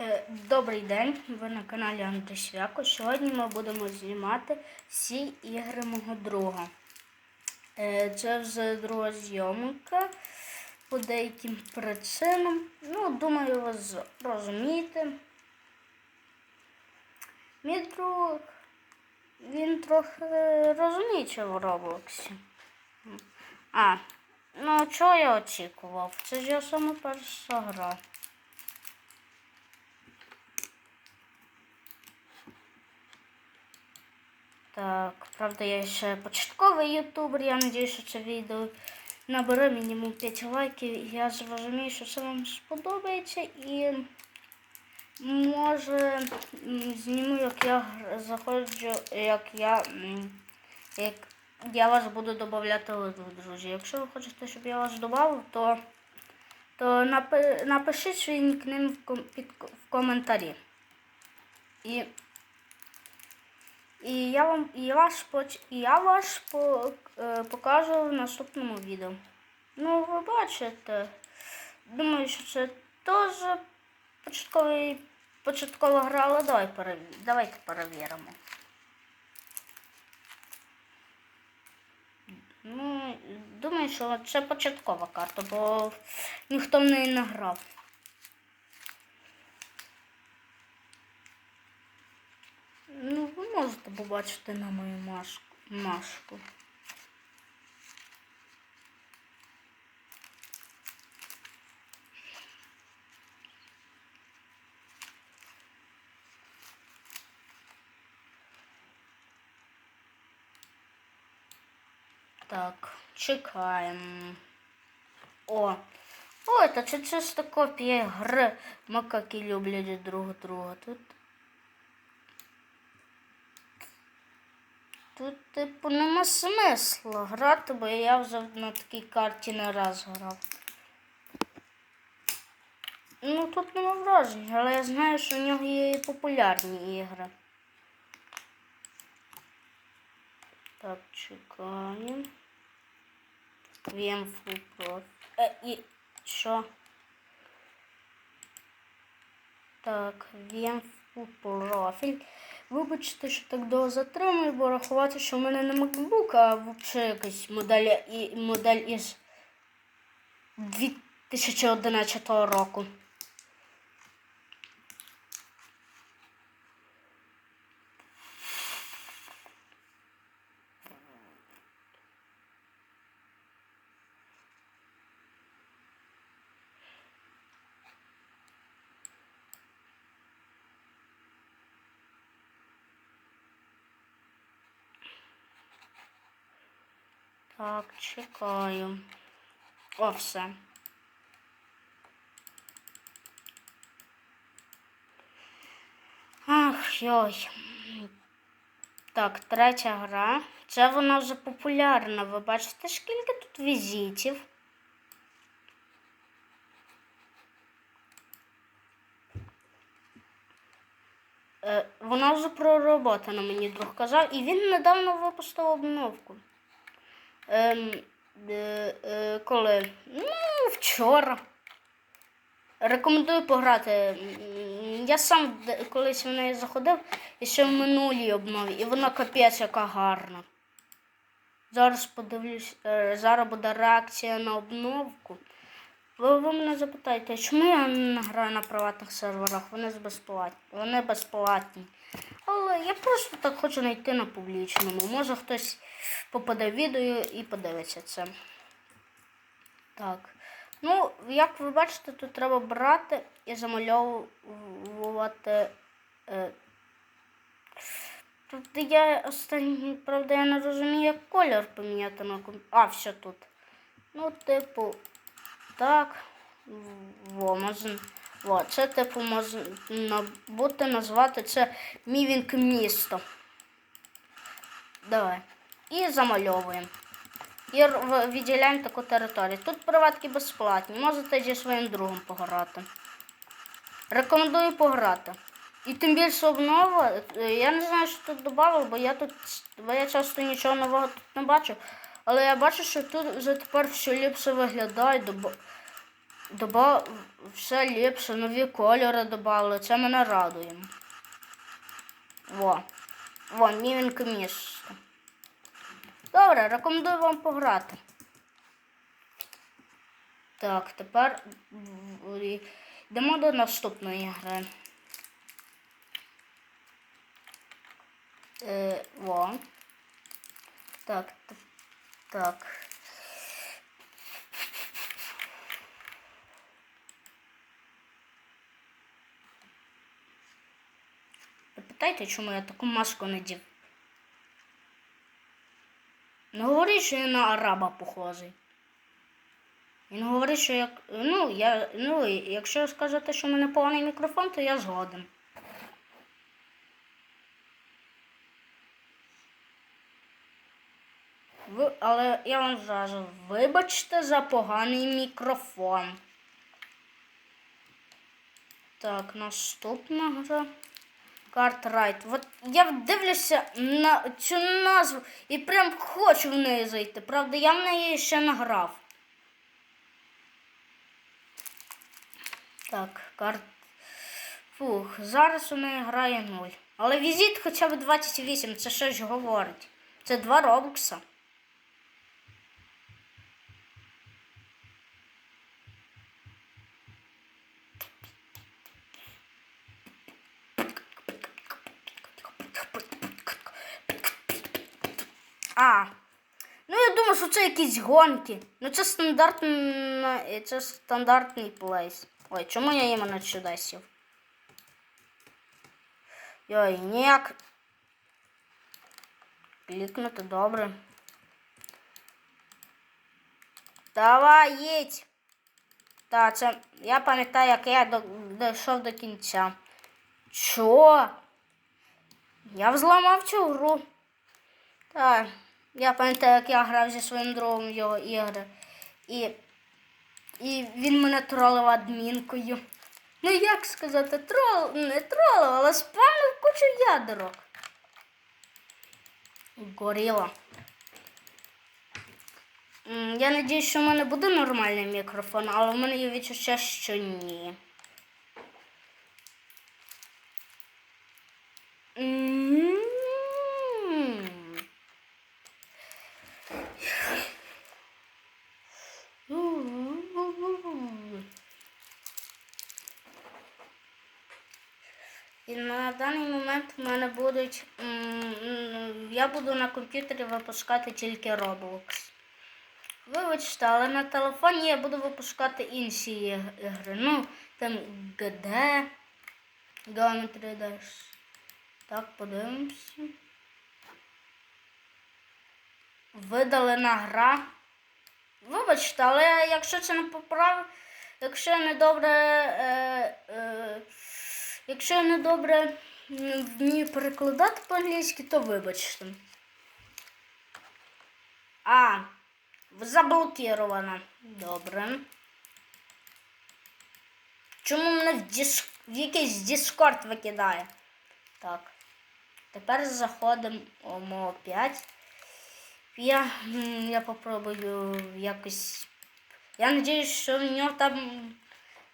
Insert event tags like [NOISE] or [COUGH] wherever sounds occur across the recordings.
Е, Добрий день, ви на каналі Андрій Свяко. Сьогодні ми будемо знімати всі ігри мого друга. Е, Це вже друга зйомка по деяким причинам. Ну, думаю, ви розумієте. Мій друг, він трохи розуміє в Роблоксі. А, ну чого я очікував? Це ж я саме перша гра. Так, правда, я ще початковий ютубер. Я сподіваюся, що це відео набере мінімум 5 лайків. Я зрозумію, що це вам сподобається і може зніму, як я заходжу, як я, як я вас буду додавати в друзі. Якщо ви хочете, щоб я вас додав, то, то напи- напишіть свій нікнейм в коментарі. І і я вам і я і я по, е, покажу в наступному відео. Ну, ви бачите. Думаю, що це теж початковий, початкова гра, але давай переві... давайте перевіримо. Ну, думаю, що це початкова карта, бо ніхто в неї не грав. Ну, ви можете побачити на мою машку. машку. Так, чекаємо. О! О, це чисто копія гри. Макаки люблять друг друга. Тут Тут, типу, нема смисла грати, бо я вже на такій карті не раз грав. Ну тут нема вражень, але я знаю, що в нього є і популярні ігри. Так, чекаємо. VMFU Pro. Е, і що? Так, VMFU профіль. Вибачте, що так довго затримую, бо рахувати, що в мене не MacBook, а взагалі якась модель, і, модель із 2011 року. Так, чекаю. О, все. Ах, йой. Так, третя гра. Це вона вже популярна. Ви бачите, скільки тут візитів? Е, вона вже пророботана, мені друг казав, і він недавно випустив обновку. Ем, е, е, коли? Ну, вчора. Рекомендую пограти. Я сам колись в неї заходив і ще в минулій обнові, і вона капець яка гарна. Зараз подивлюсь, е, зараз буде реакція на обновку. Ви, ви мене запитаєте, чому я не граю на приватних серверах? Вони безплатні. Вони безплатні. Але я просто так хочу знайти на публічному. Може хтось попаде в відео і подивиться це. Так. Ну, як ви бачите, тут треба брати і замальовувати. Е, Тут я останній, правда, я не розумію, як колір поміняти на комп... А, все тут. Ну, типу, так. Во, можна. Во, це, типу, можна бути назвати це мівінг місто. Давай. І замальовуємо. І відділяємо таку територію. Тут приватки безплатні. Можете зі своїм другом пограти. Рекомендую пограти. І тим більше обнова. е, Я не знаю, що тут додав, бо я тут бо я часто нічого нового тут не бачу. Але я бачу, що тут вже тепер все ліпше виглядає. Доба- Доба... Все ліпше, нові кольори додали. Це мене радує. Во. Во, міленьке місце. Добре, рекомендую вам пограти. Так, тепер йдемо до наступної гри. Е, во. Так, так. Ви питаєте, чому я таку маску надів? Не говори, що я на араба похожий. Він говорить, що як. Ну, я, ну, якщо скажете, що в мене поганий мікрофон, то я згоден. Ви, але я вам зразу вибачте за поганий мікрофон. Так, наступна гра. Картрайт. От я дивлюся на цю назву і прям хочу в неї зайти. Правда, я в неї ще не грав. Так, карт. Фух, зараз у неї грає 0. Але візит хоча б 28, це щось говорить. Це 2 робокса. А. Ну я думаю, що це якісь гонки. Ну це стандартна, це стандартний плейс. Ой, чому я іменно сюди сів? Йой, ніяк. Клікнути добре. Давай, їдь. Та, це. Я пам'ятаю, як я дійшов до кінця. Чо? Я взламав цю гру. Так. Я пам'ятаю, як я грав зі своїм другом в його ігри. І, і він мене тролив адмінкою. Ну як сказати, трол, не тролив, але спавнив кучу ядерок. Горіло. Я надіюсь, що в мене буде нормальний мікрофон, але в мене є відчуття, що ні. М. І на даний момент в мене будуть. Я буду на комп'ютері випускати тільки Roblox. Вибачте, але на телефоні я буду випускати інші ігри. Ну, там GD, Geometry Dash. Так, подивимося. Видалена гра. Вибачте, але якщо це не поправ, якщо я не добре, е, е, якщо я не добре м, вмію перекладати по-англійськи, то вибачте. А, заблокировано. Добре. Чому мене в, диск... в якийсь Discord викидає? Так. Тепер заходимо опять. Я, я попробую якось. Я надіюсь, що в нього там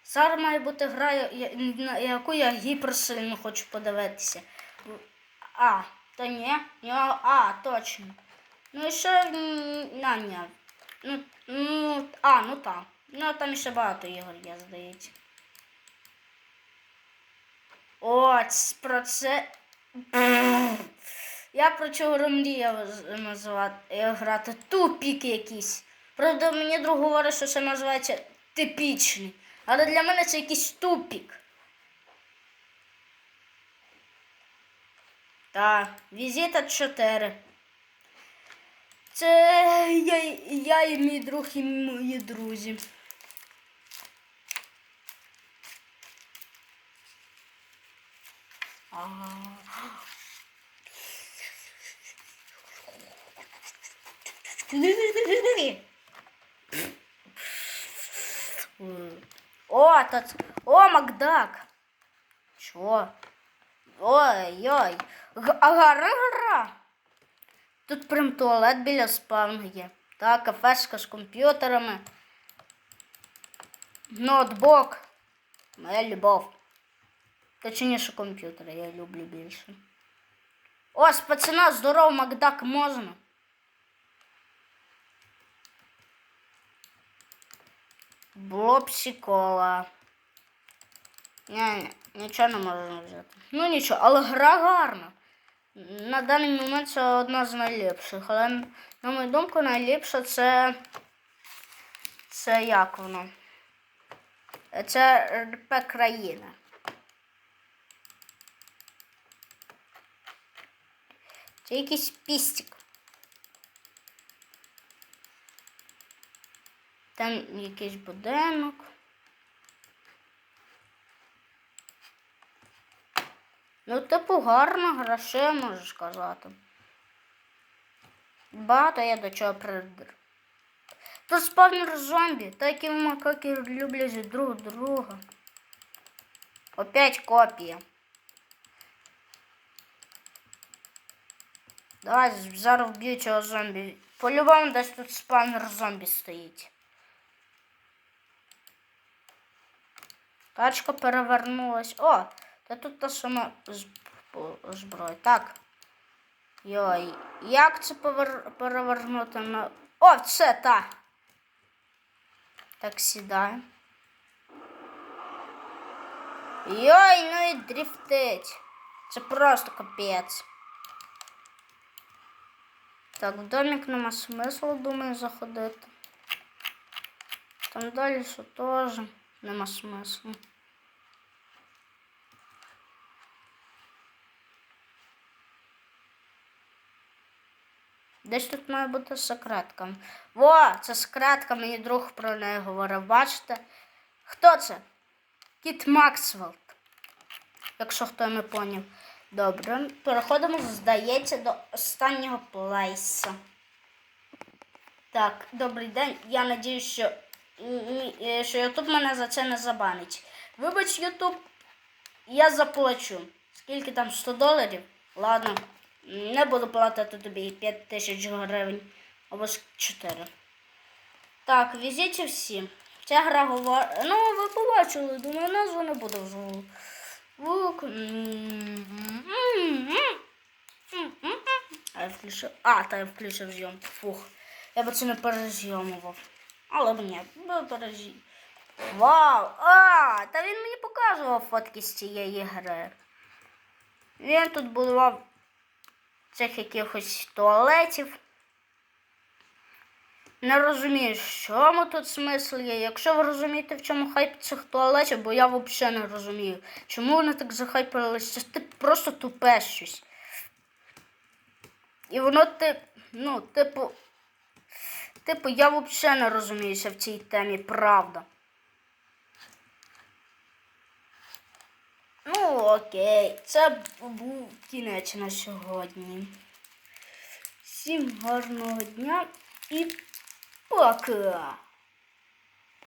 зараз має бути гра, я- я- на яку я гіперсильно хочу подивитися. А, то ні. нього- А, точно. Ну і ще на ні. Ну, ну, а, ну так. Ну там ще багато ігор є, здається. От, про це. Я про чого мріяв називати е, грати. Тупік якийсь. Правда, мені друг говорить, що це називається типічний. Але для мене це якийсь тупік. Так, візита 4. Це я, я і мій друг, і мої друзі. Ага. [GASPS] О, тут... О, Макдак. Чо? Ой-ой. Г- Ага, гра. Тут прям туалет біля спавну є. Так, кафешка з комп'ютерами. Ноутбук. Моя любов. Точніше комп'ютер, я люблю більше. Ось, пацана, здоров, Макдак можна. Блопсі кола. Ні, ні, нічого не можна взяти. Ну нічого, але гра гарна. На даний момент це одна з найліпших. Але на мою думку, найліпша це. Це як воно? Це РП країна. Це якийсь пістик. Там якийсь будинок. Ну, типу, що я можу сказати. Багато я до чого придр. Тут спавнер зомбі, такі макаки люблять друг друга. Опять копія. Давай зараз вб'ю цього зомбі. По-любому десь тут спавнер зомбі стоїть. Тачка перевернулась. О, та тут та сама зброя. Так. Йой, як це повер... перевернути на. О, це та. Так сідає. Йой, ну і дрифтить. Це просто капець. Так, в домик нема смислу, думаю, заходити. Там далі що теж нема смислу. Десь тут має бути секретка. Во, це секретка, мені друг про неї говорив. Бачите? Хто це? Кіт Максвелл. Якщо хто не поняв. Добре, переходимо, здається, до останнього плейса. Так, добрий день. Я надіюсь, що, що YouTube мене за це не забанить. Вибач, YouTube, я заплачу. Скільки там 100 доларів? Ладно, не буду платити тобі 5 тисяч гривень або ж 4. Так, візіть всі. Ця гра говорить. Ну, ви побачили, думаю, назву не буду вже. Лук. А я включив. А, та я включив зйомку. Фух. Я би це не перезйомував. Але б ні, перезі. Вау! А! Та він мені показував фотки з цієї гри. Він тут будував цих якихось туалетів. Не розумію, в чому тут смисл є. Якщо ви розумієте, в чому хайп цих туалетів, бо я взагалі не розумію, чому вони так захайпилися. Тип, просто тупе щось. І воно тип, ну, типу, типу, я взагалі не розуміюся в цій темі, правда. Ну, окей, це був кінець на сьогодні. Всім гарного дня і пока!